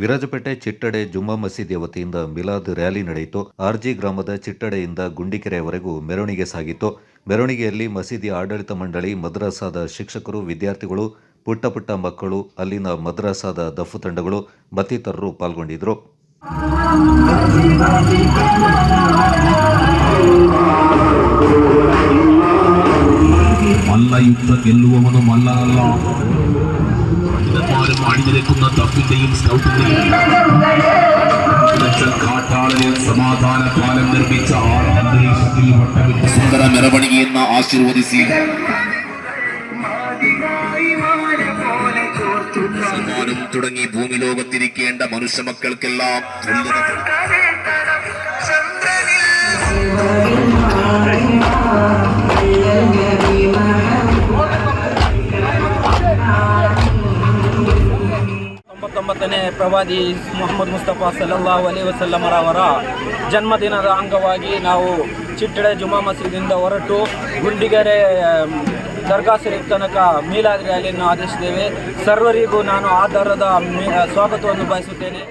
ವಿರಾಜಪೇಟೆ ಚಿಟ್ಟಡೆ ಜುಮ್ಮಾ ಮಸೀದಿಯ ವತಿಯಿಂದ ಮಿಲಾದ್ ರ್ಯಾಲಿ ನಡೆಯಿತು. ಆರ್ಜಿ ಗ್ರಾಮದ ಚಿಟ್ಟಡೆಯಿಂದ ಗುಂಡಿಕೆರೆಯವರೆಗೂ ಮೆರವಣಿಗೆ ಸಾಗಿತ್ತು. ಮೆರವಣಿಗೆಯಲ್ಲಿ ಮಸೀದಿ ಆಡಳಿತ ಮಂಡಳಿ, ಮದ್ರಾಸಾದ ಶಿಕ್ಷಕರು, ವಿದ್ಯಾರ್ಥಿಗಳು ಪುಟ್ಟ ಪುಟ್ಟ ಮಕ್ಕಳು, ಅಲ್ಲಿನ ಮದ್ರಾಸಾದ ದಫು ತಂಡಗಳು ಮತ್ತಿತರರು ಪಾಲ್ಗೊಂಡಿದ್ದರು. അണിനിരക്കുന്ന ദഫിന്റെയും സ്കൗട്ടിന്റെയും കാട്ടാളനെ സമാധാന പാലം നിർമ്മിച്ച അന്തരീക്ഷത്തിൽ വട്ടമിട്ട് സുന്ദര നിറവണിയുന്ന ആശീർവദിസി തുടങ്ങി ഭൂമി ഭൂമിലോകത്തിരിക്കേണ്ട മനുഷ്യമക്കൾക്കെല്ലാം തുല്യത ತೊಂಬತ್ತೊಂಬತ್ತನೇ ಪ್ರವಾದಿ ಮೊಹಮ್ಮದ್ ಮುಸ್ತಫಾ ಸಲ್ಲಲ್ಲಾಹು ಅಲಿ ವಸಲ್ಲಮರವರ ಜನ್ಮದಿನದ ಅಂಗವಾಗಿ ನಾವು ಚಿಟ್ಟಡೆ ಜುಮಾ ಮಸೀದಿಂದ ಹೊರಟು ಗುಂಡಿಗೆರೆ ದರ್ಗಾ ಶರೀಫ್ ತನಕ ಮೀಲಾದ್ ರ್ಯಾಲಿಯನ್ನು ಆದೇಶಿಸಿದ್ದೇವೆ ಸರ್ವರಿಗೂ ನಾನು ಮೀ- ಸ್ವಾಗತವನ್ನು ಬಯಸುತ್ತೇನೆ.